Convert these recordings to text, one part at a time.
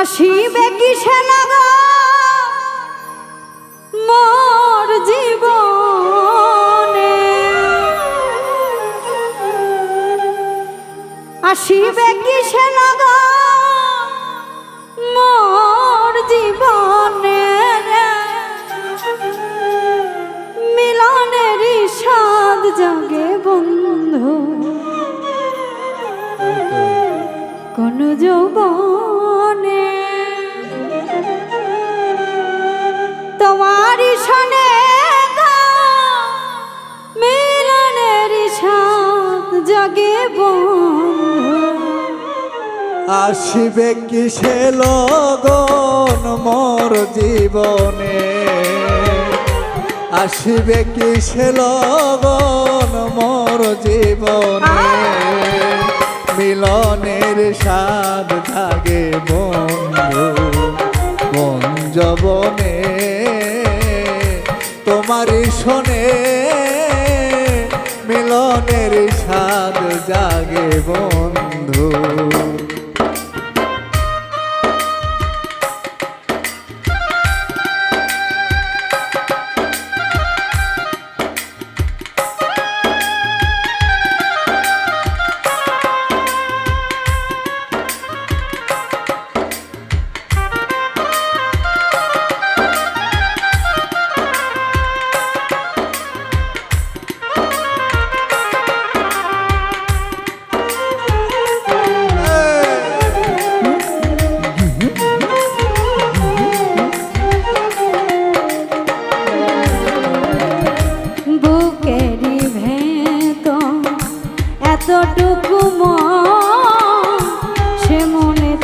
আসিবে লাগা মোর জীবনে। আসিবে কিসে লাগা যৌবনে। তোমারই শোনে মিলনের জাগে আসিবে কিসে লগন মোর জীবনে? আসিবে কিসে লগন মোর জীবনে? মিলনের স্বাদ থাকে বন্ধু মন জবনে। তোমারই শোনে মিলনের স্বাদ জাগে বন্ধু।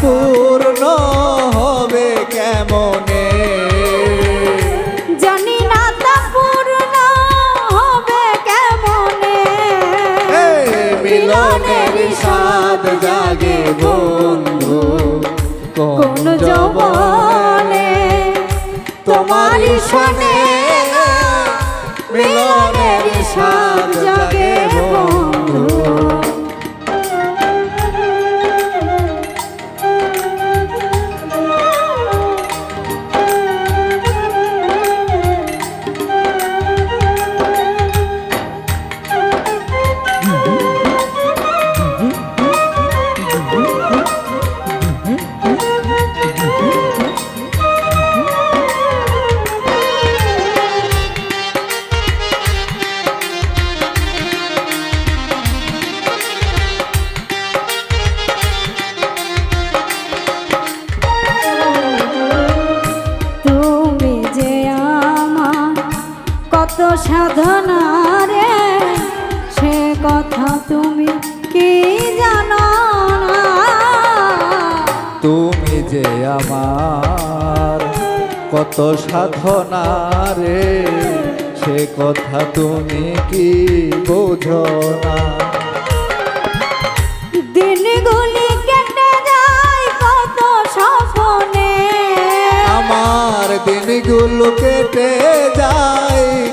পূর্ণ হবে কেমনে? জানি না তা পূর্ণ হবে কেমনে। মিলনের স্বাদ জাগে বন্ধু কোন যৌবনে তোমারই শোনে কত সাধনা রে সে কথা তুমি কি জানো না? তুমি যে আমার কত সাধনা রে সে কথা তুমি কি বোঝো না? দিনগুলি কেটে যায় কত স্বপ্নে আমার দিনগুলো কেটে যায়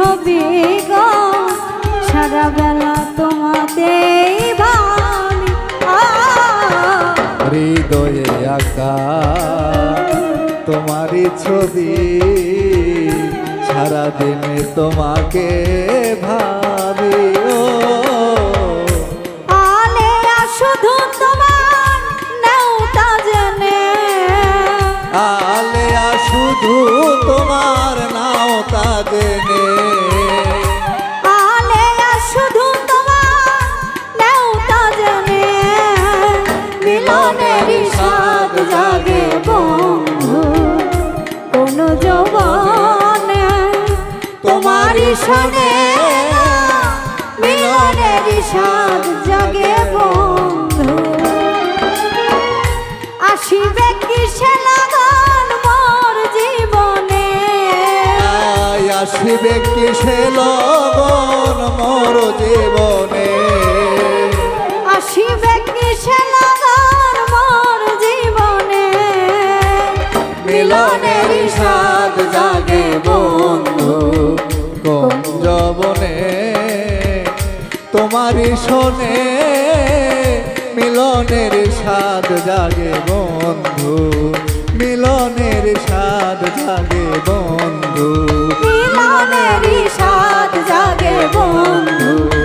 ছবি গো সারা বেলা তোমাতে হৃদয়ে আঁকা তোমারই ছবি সারাদিনে তোমাকে ভাবি শোনে মিলনেরই স্বাদ জাগে বন্ধু। আসিবে কিসে লাগান মোর জীবনে? আসিবে কিসে লগন মোর জীবনে? আসিবে কিসে লাগান মোর জীবনে? মিলনের স্বাদ জাগে বন্ধু। তোমারই শোনে মিলনের স্বাদ জাগে বন্ধু মিলনের স্বাদ জাগে বন্ধু মিলনের স্বাদ জাগে বন্ধু।